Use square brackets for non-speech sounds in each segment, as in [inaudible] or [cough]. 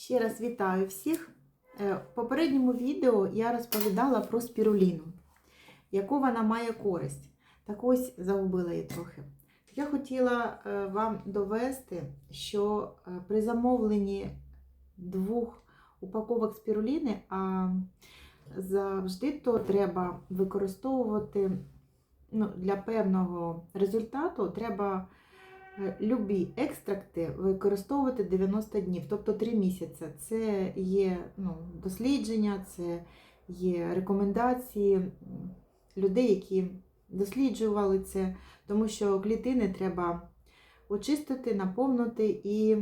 Ще раз вітаю всіх. Е, В попередньому відео я розповідала про спіруліну, яку вона має користь. Так ось загубила її трохи. Я хотіла е, вам довести, що е, при замовленні двох упаковок спіруліни, а завжди то треба використовувати ну, для певного результату треба любі екстракти використовувати 90 днів, тобто 3 місяці. Це є ну, дослідження, це є рекомендації людей, які досліджували це, тому що клітини треба очистити, наповнити і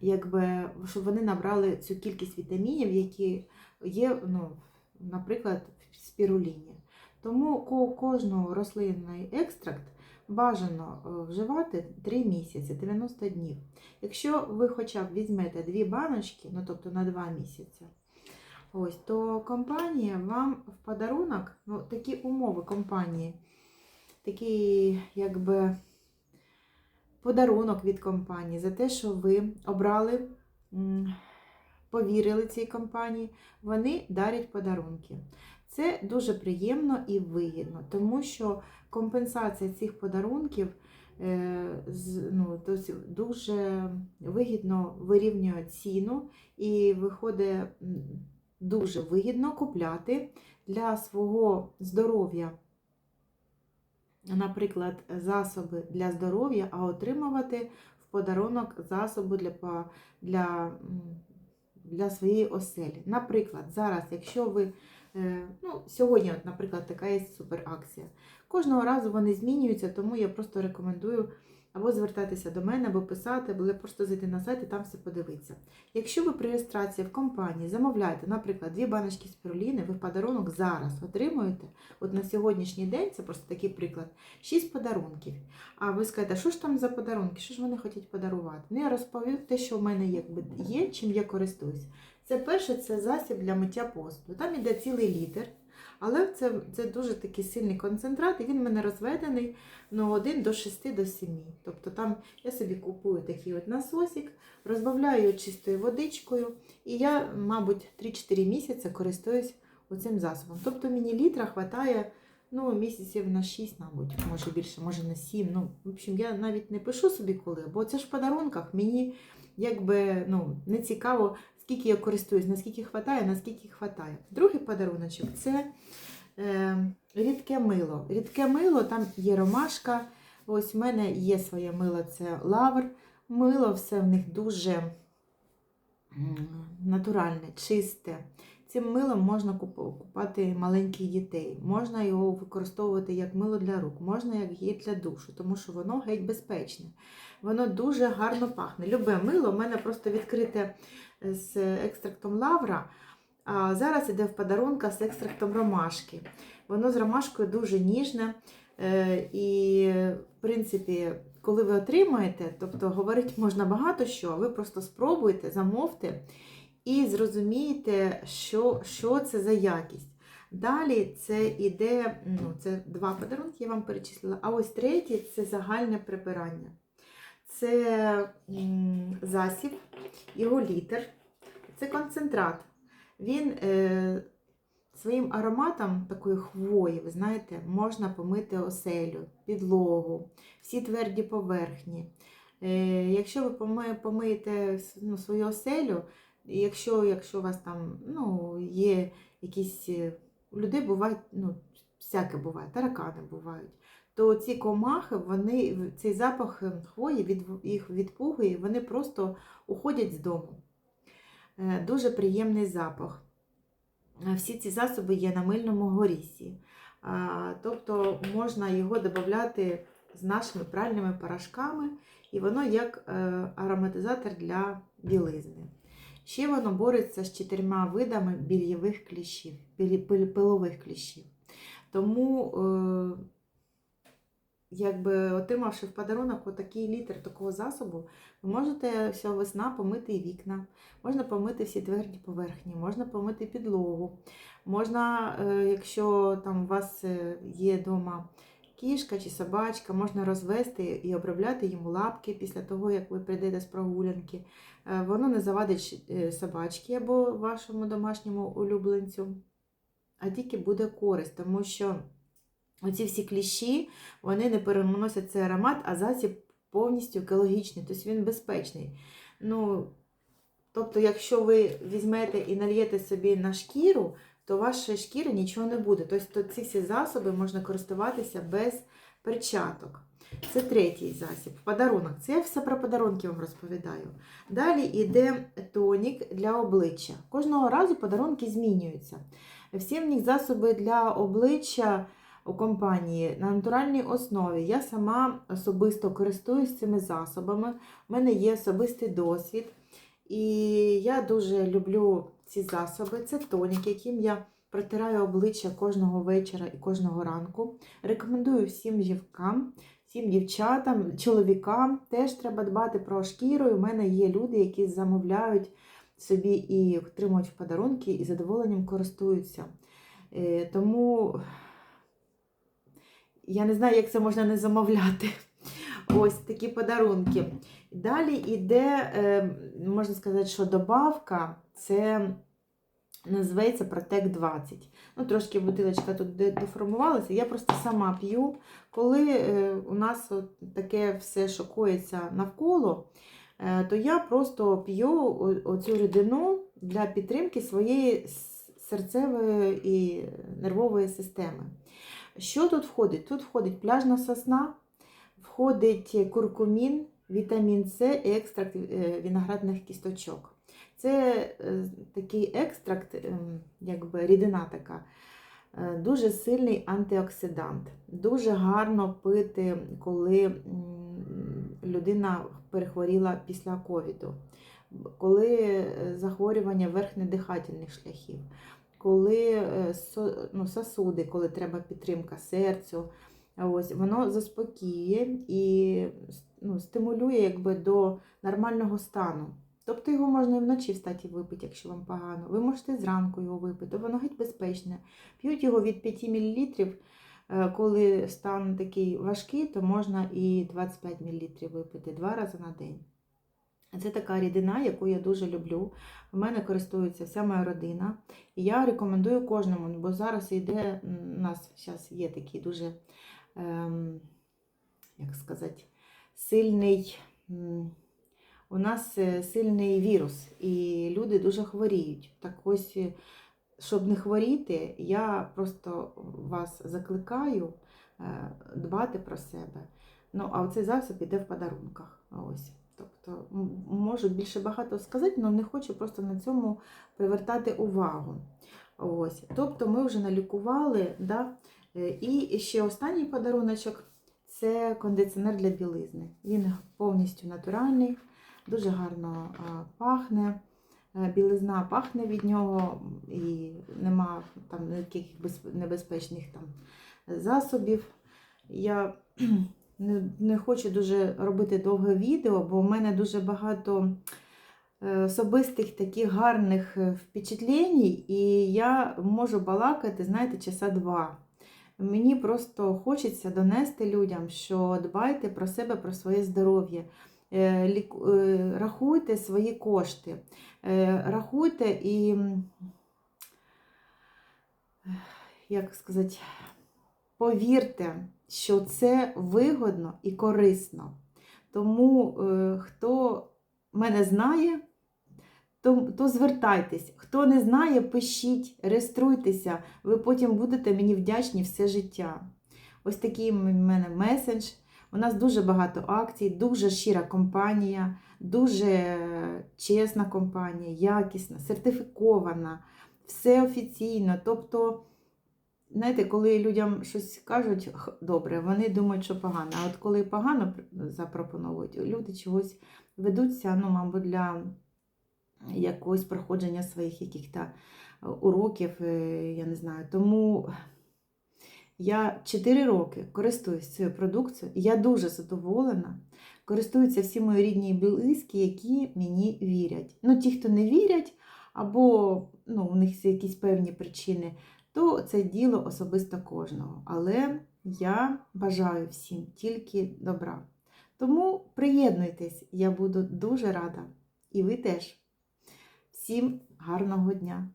якби, щоб вони набрали цю кількість вітамінів, які є, ну, наприклад, в спіруліні. Тому ко- кожного рослинний екстракт бажано е, вживати 3 місяці, 90 днів. Якщо ви хоча б візьмете дві баночки, ну тобто на 2 місяці, ось, то компанія вам в подарунок, ну такі умови компанії, такий якби подарунок від компанії за те, що ви обрали, повірили цій компанії, вони дарять подарунки. Це дуже приємно і вигідно, тому що компенсація цих подарунків е, ну, дуже вигідно вирівнює ціну і виходить дуже вигідно купляти для свого здоров'я, наприклад, засоби для здоров'я, а отримувати в подарунок засоби для, для, для своєї оселі. Наприклад, зараз, якщо ви Ну, сьогодні, наприклад, така є суперакція. Кожного разу вони змінюються, тому я просто рекомендую або звертатися до мене, або писати, або просто зайти на сайт і там все подивитися. Якщо ви при реєстрації в компанії замовляєте, наприклад, дві баночки спіруліни, ви в подарунок зараз отримуєте, от на сьогоднішній день, це просто такий приклад, 6 подарунків. А ви скажете, що ж там за подарунки, що ж вони хочуть подарувати? Ну, я розповім те, що в мене є, чим я користуюсь. Це перше, це засіб для миття посуду. Там іде цілий літр, але це, це дуже такий сильний концентрат, і він в мене розведений ну, 1 до 6 до 7. Тобто там я собі купую такий от насосик, розбавляю чистою водичкою, і я, мабуть, 3-4 місяці користуюсь оцим засобом. Тобто мені літра вистачає ну, місяців на 6, мабуть, може більше, може на 7. Ну, в общем, я навіть не пишу собі коли, бо це ж в подарунках мені якби ну, не цікаво, скільки я користуюсь, наскільки хватає, наскільки хватає. Другий подаруночок це е, рідке мило. Рідке мило, там є ромашка. Ось в мене є своє мило, це лавр. Мило все в них дуже натуральне, чисте. Цим милом можна куп- купати маленьких дітей, можна його використовувати як мило для рук, можна як гель для душу, тому що воно геть безпечне. Воно дуже гарно пахне. Любе мило, в мене просто відкрите з екстрактом лавра, а зараз іде в подарунка з екстрактом ромашки. Воно з ромашкою дуже ніжне. е, І, в принципі, коли ви отримаєте, тобто говорити можна багато що, ви просто спробуйте, замовте і зрозумієте, що, що це за якість. Далі це іде, ну, це два подарунки, я вам перечислила. А ось третій це загальне прибирання. Це засіб, його літр, це концентрат. Він е, своїм ароматом такої хвої, ви знаєте, можна помити оселю, підлогу, всі тверді поверхні. Е, якщо ви помиєте ну, свою оселю, якщо, якщо у вас там ну, є якісь е, у людей бувають, ну, всяке буває, таракани бувають то ці комахи, вони, цей запах е, хвої від, їх відпугує, вони просто уходять з дому. Е, Дуже приємний запах. Е, Всі ці засоби є на мильному горісі. Тобто можна його додати з нашими пральними порошками, і воно як е, ароматизатор для білизни. Ще воно бореться з чотирма видами більєвих кліщів, пилових кліщів. Тому е, якби отримавши в подарунок отакий літр такого засобу, ви можете всього весна помити і вікна, можна помити всі тверді поверхні, можна помити підлогу, можна, е, якщо там у вас е, є вдома кішка чи собачка, можна розвести і обробляти йому лапки після того, як ви прийдете з прогулянки. Е, Воно не завадить собачці або вашому домашньому улюбленцю, а тільки буде користь, тому що оці всі кліщі вони не переносять цей аромат, а засіб повністю екологічний, тобто він безпечний. Ну, тобто, якщо ви візьмете і нальєте собі на шкіру, то ваша шкіра нічого не буде. Тобто ці всі засоби можна користуватися без перчаток. Це третій засіб. Подарунок. Це я все про подарунки вам розповідаю. Далі йде тонік для обличчя. Кожного разу подарунки змінюються. Всі в них засоби для обличчя у компанії на натуральній основі. Я сама особисто користуюсь цими засобами. У мене є особистий досвід. І я дуже люблю ці засоби. Це тонік, яким я протираю обличчя кожного вечора і кожного ранку. Рекомендую всім жінкам, всім дівчатам, чоловікам. Теж треба дбати про шкіру. І У мене є люди, які замовляють собі і отримують в подарунки, і задоволенням користуються. Е, Тому я не знаю, як це можна не замовляти. [laughs] Ось такі подарунки. Далі йде, е, можна сказати, що добавка це називається Protect 20. Ну, трошки бутилочка тут деформувалася. Я просто сама п'ю. Коли е, у нас от таке все шокується навколо, е, то я просто п'ю оцю рідину для підтримки своєї серцевої і нервової системи. Що тут входить? Тут входить пляжна сосна, входить куркумін, вітамін С і екстракт е, виноградних кісточок. Це е, такий екстракт, ем, якби рідина така, е, дуже сильний антиоксидант. Дуже гарно пити, коли людина перехворіла після ковіду, коли захворювання верхньодихательних шляхів, коли е, ну, сосуди, коли треба підтримка серцю. Ось, воно заспокіює і ну, стимулює якби, до нормального стану. Тобто його можна і вночі встати і випити, якщо вам погано. Ви можете зранку його випити, воно геть безпечне. П'ють його від 5 мл. Коли стан такий важкий, то можна і 25 мл випити два рази на день. Це така рідина, яку я дуже люблю. У мене користується вся моя родина. І я рекомендую кожному, бо зараз йде, у нас зараз є такий дуже, ем, як сказати, сильний. У нас е, сильний вірус, і люди дуже хворіють. Так ось, е, щоб не хворіти, я просто вас закликаю е, дбати про себе. Ну, а цей засіб іде в подарунках. Ось. Тобто, можу більше багато сказати, але не хочу просто на цьому привертати увагу. Ось. Тобто ми вже налікували. Да? Е, І ще останній подаруночок це кондиціонер для білизни. Він повністю натуральний, дуже гарно пахне. Е, Білизна пахне від нього і нема там ніяких небезпечних там засобів. Я не, не хочу дуже робити довге відео, бо в мене дуже багато е, особистих таких гарних е, впечатлень, і я можу балакати, знаєте, часа два. Мені просто хочеться донести людям, що дбайте про себе, про своє здоров'я. Е, Рахуйте свої кошти, рахуйте і, як сказати, повірте, що це вигодно і корисно. Тому е, хто мене знає, то, то звертайтесь. Хто не знає, пишіть, реєструйтеся, ви потім будете мені вдячні все життя. Ось такий в мене месендж. У нас дуже багато акцій, дуже щира компанія, дуже чесна компанія, якісна, сертифікована, все офіційно. Тобто, знаєте, коли людям щось кажуть добре, вони думають, що погано. А от коли погано пр- запропонують, люди чогось ведуться, ну, мабуть, для якогось проходження своїх яких-то уроків, е, я не знаю. Тому я 4 роки користуюсь цією продукцією, я дуже задоволена. Користуються всі мої рідні і близькі, які мені вірять. Ну, ті, хто не вірять, або ну, у них якісь певні причини, то це діло особисто кожного. Але я бажаю всім тільки добра. Тому приєднуйтесь, я буду дуже рада. І ви теж. Всім гарного дня!